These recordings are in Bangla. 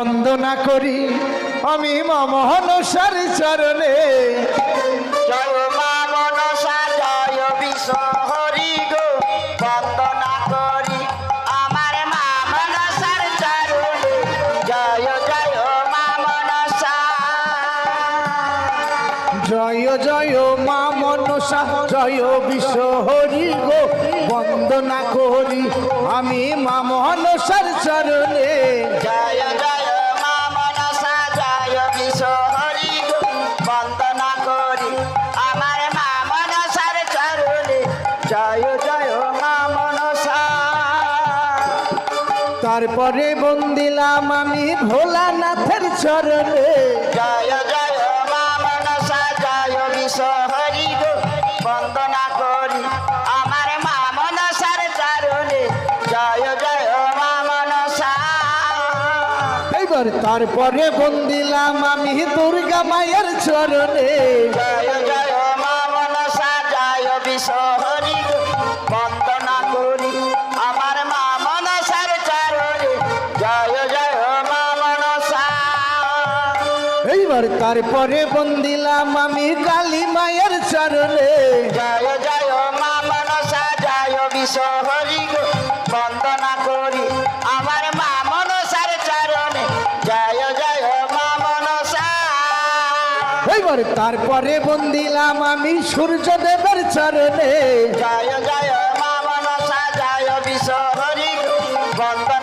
বন্দনা করি আমি মা মহানসার চরণে। জয় জয় মা মনসা। জয় বিশ্ব হরি গো। বন্দনা করি আমি মা মহানসার চরণে। জয় জয় তারপরে বন্দিলাম আমি ভোলানাথের চরণে। জয় জয় মা মনসা জয় বিশ্ব হরি গো। বন্দনা করি আমার মা মনসার চরণে। জয় জয় তারপরে বন্দিলাম আমি দুর্গা মায়ের চরণে। জয় এইবার তারপরে বন্দিলাম আমি কালী মায়ের চরণে। জয় জয় মা মনসা জয় বিশ্ব হরি গো বন্দনা করি আমার মা মনসার চরণে। জয় জয় মা মনসা। এইবার তারপরে বন্দিলাম আমি সূর্যদেবের চরণে। জয় জয় মা মনসা জয় বিশ্ব হরি গো বন্দনা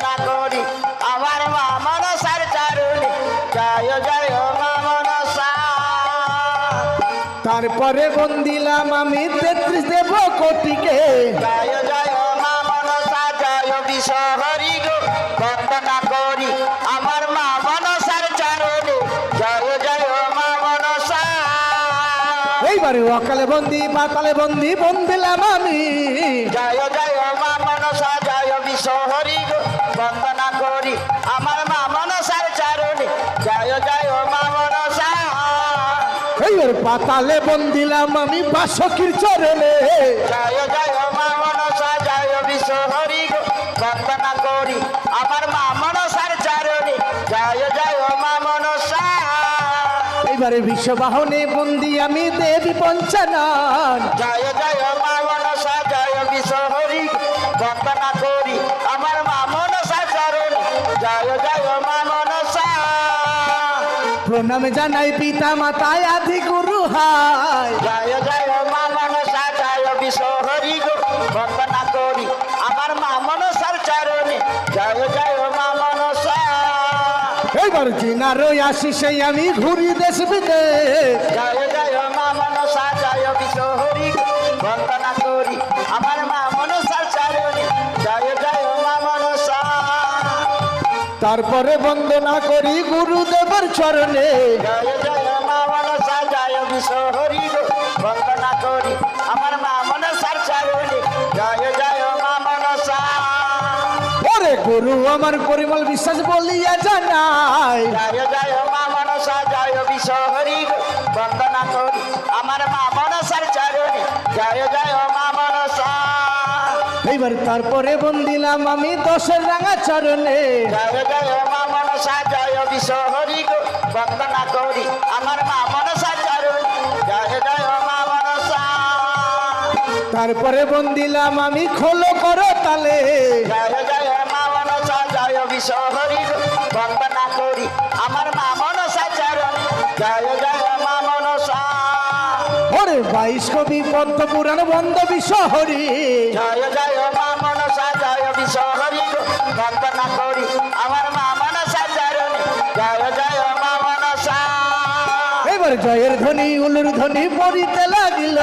তারপরে বন্দিলাম আমি তেত্রিশ দেব কোটিকে। আমার মা মনসার চরণে। জয় জয় মা মনসা। এইবারে অকালে বন্দি পাতালে বন্দি বন্দিলাম আমি। জয় জয় মা মনসা জয় বিশ্ব হরি গো। বন্দনা করি আমার এইবার পাতালে বন্দিলাম আমি বাসকির চরণে। জয় জয় মা মনসা জয় বিশ্ব হরি গো বন্দনা করি আমার মা মনসার চরণে। জয় জয় মা মনসা। এইবারে বিশ্ববাহনে বন্দি আমি দেবী পঞ্চানন। জয় জয় মা মনসা জয় বিশ্ব হরি বন্দনা করি প্রণাম জানাই পিতা মাতায় আধি গুরু হায়। জয় জয় মা মনসা জয় বিশ্বহরি গো বন্দনা করি। আমার মা মনসার চরণে। জয় জয় মা মনসা। এইবার জিনারই আসি সেই আমি ঘুরি দেশ বিদেশ। জয় জয় মা মনসা জয় বিশ্বহরি গো তারপরে বন্দনা করি গুরুদেবের চরণে। জয় জয় মা মনসা জয় বিশ্ব হরি বন্দনা করি আমার মা মনসার চরণে জয় জয় মা মনসা ওরে গুরু আমার পরিমল বিশ্বাস বলিয়া জানাই। জয় জয় মা মনসা জয় বিশ্ব হরি গো। বন্দনা করি আমার মা মনসার চরণে জয় জয় মা এইবার তারপরে বন্দিলাম আমি দশের রাঙা চরণে। আমার মা মনসা জয় জয় মা মনসা। তারপরে বন্দিলাম আমি খোলো করো তালে। আমার মা মনসা চরণে। জয় জয় বাইশ কবি পদ্ম পুরাণ বন্ধ বিশ্বহরি জয় জয় মা মনসা জয় বন্দনা করি আমার মা মনসা চরণে জয় জয় মা মনসা। এবার জয়ের ধ্বনি উলুর ধ্বনি পড়িতে লাগিল।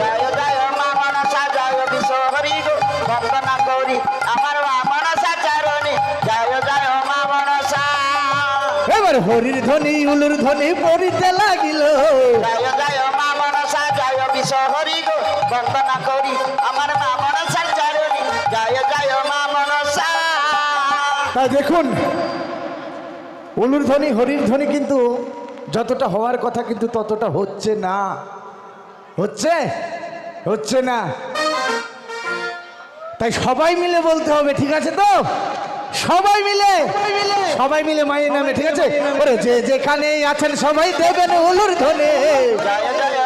জয় জয় মা মনসা জয় বন্দনা করি আমার মা মনসা চরণে জয় জয় মা মনসা। এবার হরির ধ্বনি উলুর ধ্বনি পড়িতে লাগিল। জয় জয় গো বন্দনা করি। আমার মা মনসার চরণে জয় জয় মা মনসা তা দেখুন উলুর ধ্বনি হরির ধ্বনি কিন্তু যতটা হওয়ার কথা কিন্তু ততটা হচ্ছে না। হচ্ছে? হচ্ছে না। তাই সবাই মিলে বলতে হবে ঠিক আছে তো? সবাই মিলে? সবাই মিলে। মায়ের নামে ঠিক আছে? যে যেখানে আছেন সবাই দেবেন ধনে মা মনসা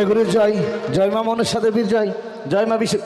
জয় গুরু জয়। জয় মা সাথে বীর জয়। জয় মা বিশ্ব